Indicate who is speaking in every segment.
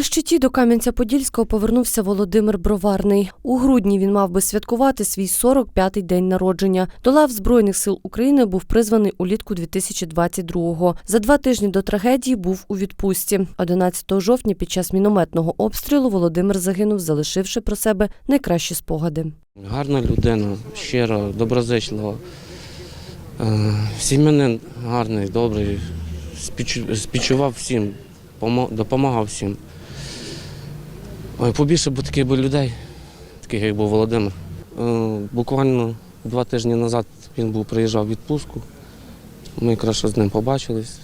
Speaker 1: На щиті до Кам'янця-Подільського повернувся Володимир Броварний. У грудні він мав би святкувати свій 45-й день народження. До лав Збройних сил України був призваний улітку 2022-го. За два тижні до трагедії був у відпустці. 11 жовтня під час мінометного обстрілу Володимир загинув, залишивши про себе найкращі спогади.
Speaker 2: Гарна людина, щира, доброзичлива. Е, Сім'янин гарний, добрий, співчував всім, допомагав всім. Ой, побільше б таких би людей, таких як був Володимир. Е, Буквально два тижні назад він був, приїжджав в відпустку. Ми якраз з ним побачились.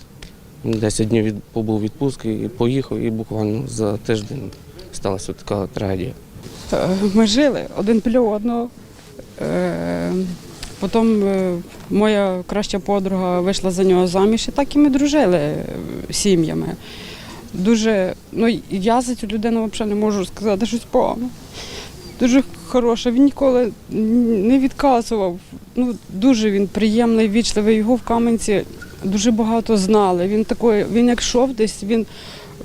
Speaker 2: 10 днів від, побув у відпустці і поїхав, і буквально за тиждень сталася така трагедія.
Speaker 3: Е, Ми жили один біля одного. Е, Потім моя краща подруга вийшла за нього заміж, і так і ми дружили сім'ями. Дуже, ну я за цю людину взагалі не можу сказати щось погано. Дуже хороша. Він ніколи не відказував. Ну, дуже він приємний, вічливий. Його в Кам'янці дуже багато знали. Він такий, він як йшов десь, він е,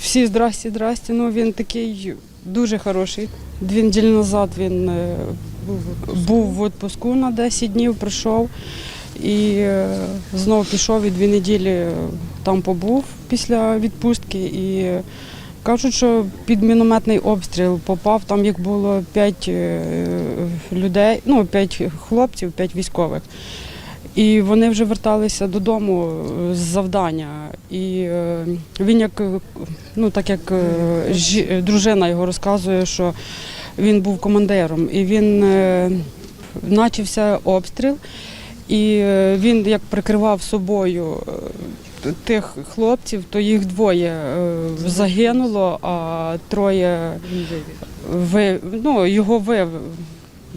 Speaker 3: всі здрасті, здрасті. Ну він такий дуже хороший. Дві неділі назад він е, був в відпуску на 10 днів, прийшов і е, знову пішов і дві неділі е, там побув після відпустки. І е, кажуть, що під мінометний обстріл попав, там їх було п'ять людей, ну, п'ять хлопців, п'ять військових. І вони вже верталися додому з завдання. І він як ну так як дружина його розказує, що він був командиром, і він почався обстріл, і е, він як прикривав собою е, тих хлопців, то їх двоє е, загинуло, а троє ви, ну, його ви,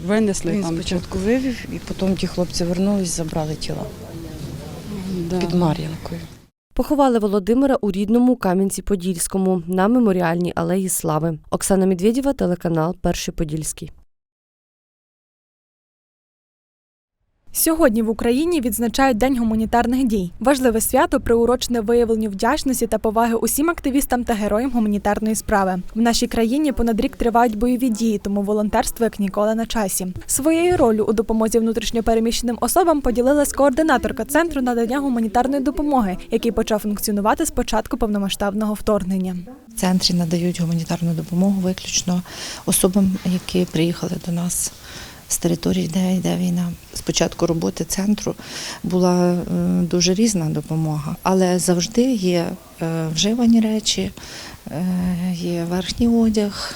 Speaker 3: винесли
Speaker 4: Він
Speaker 3: там.
Speaker 4: спочатку вивів, і потім ті хлопці вернулись, забрали тіла
Speaker 3: Да.
Speaker 4: під Мар'янкою.
Speaker 1: Поховали Володимира у рідному Кам'янці-Подільському на меморіальній алеї Слави. Оксана Медведєва, телеканал Перший Подільський.
Speaker 5: Сьогодні в Україні відзначають День гуманітарних дій. Важливе свято приурочене виявленню вдячності та поваги усім активістам та героям гуманітарної справи. В нашій країні понад рік тривають бойові дії, тому волонтерство як ніколи на часі. Своєю ролью у допомозі внутрішньопереміщеним особам поділилась координаторка центру надання гуманітарної допомоги, який почав функціонувати з початку повномасштабного вторгнення.
Speaker 4: В центрі надають гуманітарну допомогу виключно особам, які приїхали до нас з території, де йде війна. З початку роботи центру була е, дуже різна допомога, але завжди є е, вживані речі, е, є верхній одяг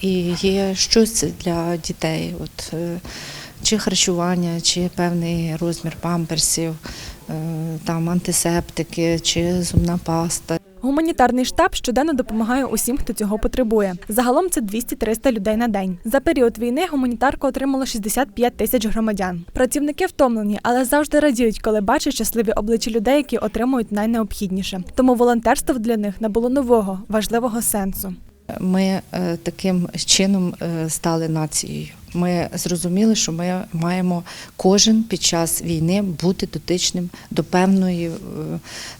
Speaker 4: і є щось для дітей. От, чи харчування, чи певний розмір памперсів, там антисептики, чи зубна паста.
Speaker 5: Гуманітарний штаб щоденно допомагає усім, хто цього потребує. Загалом це 200-300 людей на день. За період війни гуманітарку отримало 65 тисяч громадян. Працівники втомлені, але завжди радіють, коли бачать щасливі обличчя людей, які отримують найнеобхідніше. Тому волонтерство для них набуло нового важливого сенсу.
Speaker 4: Ми е, таким чином е, стали нацією. Ми зрозуміли, що ми маємо кожен під час війни бути дотичним до певної е,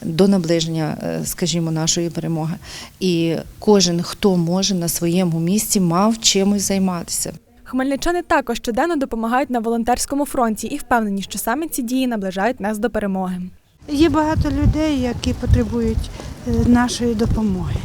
Speaker 4: до наближення, скажімо, нашої перемоги. І кожен, хто може на своєму місці, мав чимось займатися.
Speaker 5: Хмельничани також щоденно допомагають на волонтерському фронті і впевнені, що саме ці дії наближають нас до перемоги.
Speaker 6: Є багато людей, які потребують нашої допомоги.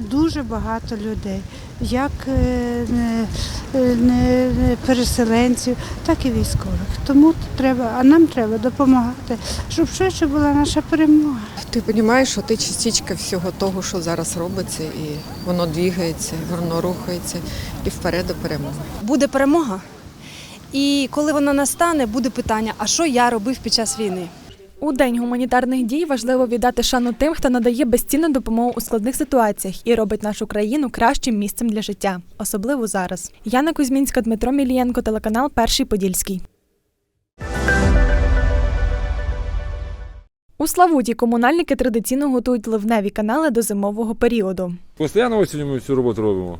Speaker 6: Дуже багато людей, як е, не- е, не- не переселенців, так і військових. Тому треба, а нам треба допомагати, щоб швидше була наша перемога.
Speaker 7: Ти розумієш, що ти частичка всього того, що зараз робиться, і воно двігається, воно рухається і вперед до перемоги.
Speaker 8: буде перемога. І коли вона настане, буде питання: а що я робив під час війни?
Speaker 5: У день гуманітарних дій важливо віддати шану тим, хто надає безцінну допомогу у складних ситуаціях і робить нашу країну кращим місцем для життя, особливо зараз. Яна Кузьмінська, Дмитро Мілієнко, телеканал Перший Подільський. У Славуті комунальники традиційно готують ливневі канали до зимового періоду.
Speaker 9: Постійно осінню ми цю роботу робимо.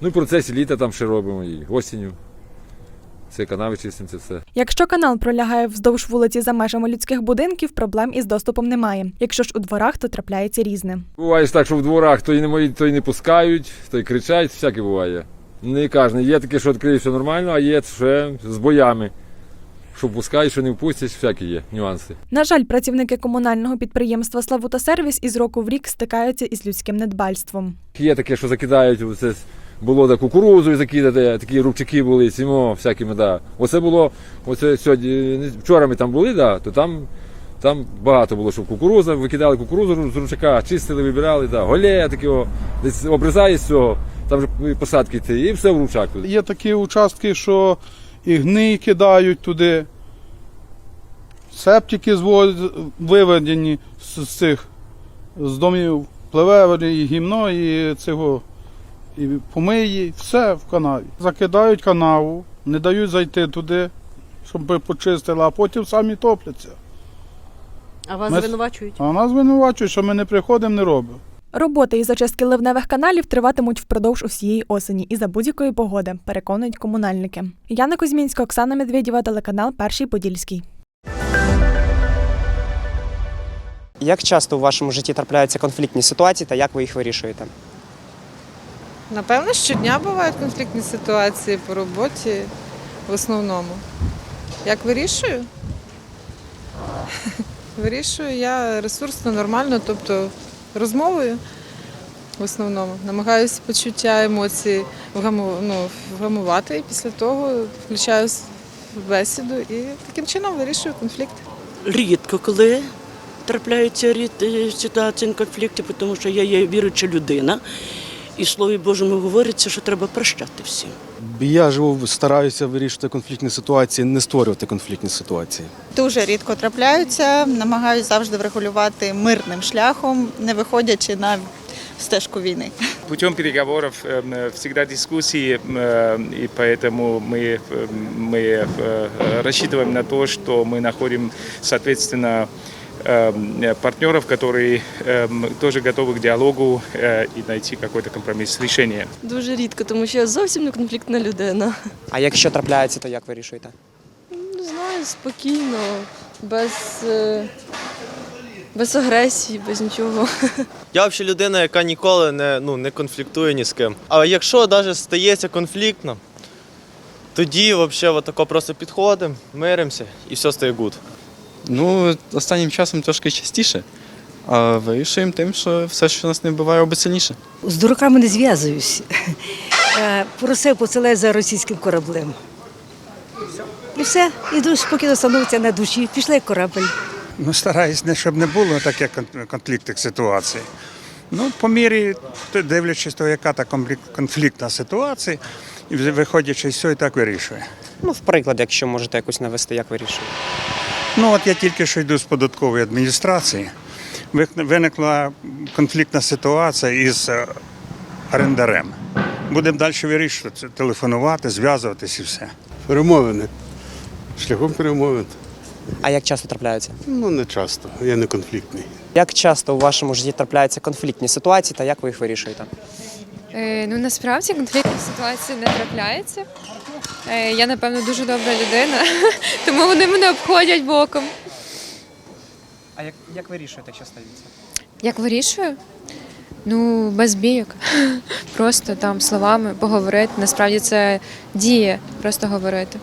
Speaker 9: Ну і в процесі літа там ще робимо і осінню. Це канави чистимо, це все.
Speaker 5: Якщо канал пролягає вздовж вулиці за межами людських будинків, проблем із доступом немає. Якщо ж у дворах, то трапляється різне.
Speaker 9: Буває ж так, що в дворах то й не мої, то й не пускають, то й кричать, всяке буває. Не кожен. Є таке, що відкриє все нормально, а є ще з боями. Що пускають, що не впустять, всякі є нюанси.
Speaker 5: На жаль, працівники комунального підприємства Славута Сервіс із року в рік стикаються із людським недбальством.
Speaker 9: Є таке, що закидають оце було да кукурузу закидати, такі рубчики були, сімо, всякими, да. Оце було, оце сьогодні, вчора ми там були, да, то там, там багато було, що кукуруза, викидали кукурузу з рубчака, чистили, вибирали, да, голея такого, десь обрізає з цього, там же посадки йти, і все в рубчак.
Speaker 10: Є такі участки, що і гний кидають туди. Септики виведені з цих з домів. Пливе і гімно, і цього, і помиї, все в канаві. Закидають канаву, не дають зайти туди, щоб почистили, а потім самі топляться.
Speaker 1: А вас
Speaker 10: Ми-
Speaker 1: звинувачують?
Speaker 10: А нас звинувачують, що ми не приходимо, не робимо.
Speaker 5: Роботи із очистки ливневих каналів триватимуть впродовж усієї осені і за будь-якої погоди, переконують комунальники. Яна Кузьмінська, Оксана Медведєва, телеканал Перший Подільський.
Speaker 11: Як часто у вашому житті трапляються конфліктні ситуації та як ви їх вирішуєте?
Speaker 12: Напевно, щодня бувають конфліктні ситуації по роботі в основному. Як вирішую? Вирішую я ресурсно, нормально, тобто розмовою в основному. Намагаюся почуття вгаму, ну, вгамувати і після того включаюсь в бесіду і таким чином вирішую конфлікт.
Speaker 13: Рідко коли трапляються е, ситуації конфлікти, тому що я є віруюча людина. І в Слові Божому говориться, що треба прощати всім.
Speaker 14: Я живу, стараюся вирішувати конфліктні ситуації, не створювати конфліктні ситуації.
Speaker 15: Дуже рідко трапляються, намагаюся завжди врегулювати мирним шляхом, не виходячи на стежку війни.
Speaker 16: Путем переговоров э, всегда дискуссии, э, и поэтому мы, э, мы э, рассчитываем на то, что мы находим, соответственно, э, партнеров, которые э, тоже готовы к диалогу э, и найти какой-то компромисс, решение.
Speaker 1: Дуже рідко, тому що я зовсім не конфліктна людина.
Speaker 11: А якщо трапляється, то як вирішуєте?
Speaker 1: Не знаю, спокійно, без, е, без агресії, без нічого.
Speaker 17: Я взагалі людина, яка ніколи не, ну, не конфліктує ні з ким. А якщо навіть стається конфліктно, тоді взагалі отако просто підходимо, миримося і все стає гуд.
Speaker 14: Ну, останнім часом трошки частіше. А вирішуємо тим, що все, що нас не вбиває, робить сильніше.
Speaker 18: З дураками не зв'язуюсь. Е, Просив поцілей за російським кораблем. І все, іду спокійно становиться на душі, пішли як корабель.
Speaker 19: Ну, стараюсь, не щоб не було таких конфліктних ситуацій. Ну, по мірі, дивлячись, то яка та конфліктна ситуація, і виходячи з цього, і так вирішує.
Speaker 11: Ну, в приклад, якщо можете якось навести, як вирішуєте?
Speaker 19: Ну, от я тільки що йду з податкової адміністрації. Виникла конфліктна ситуація із е, орендарем. Будемо далі вирішувати, телефонувати, зв'язуватись і все.
Speaker 20: Перемовини. Шляхом перемовин.
Speaker 11: А як часто трапляються?
Speaker 20: Ну, не часто. Я не конфліктний.
Speaker 11: Як часто у вашому житті трапляються конфліктні ситуації та як ви їх вирішуєте?
Speaker 21: Е, ну насправді конфліктних ситуацій не трапляється. Е, я, напевно, дуже добра людина, тому вони мене обходять боком.
Speaker 11: А як, як вирішуєте, що стається?
Speaker 21: Як вирішую? Ну, без бійок. Просто там словами поговорити. Насправді це діє, просто говорити.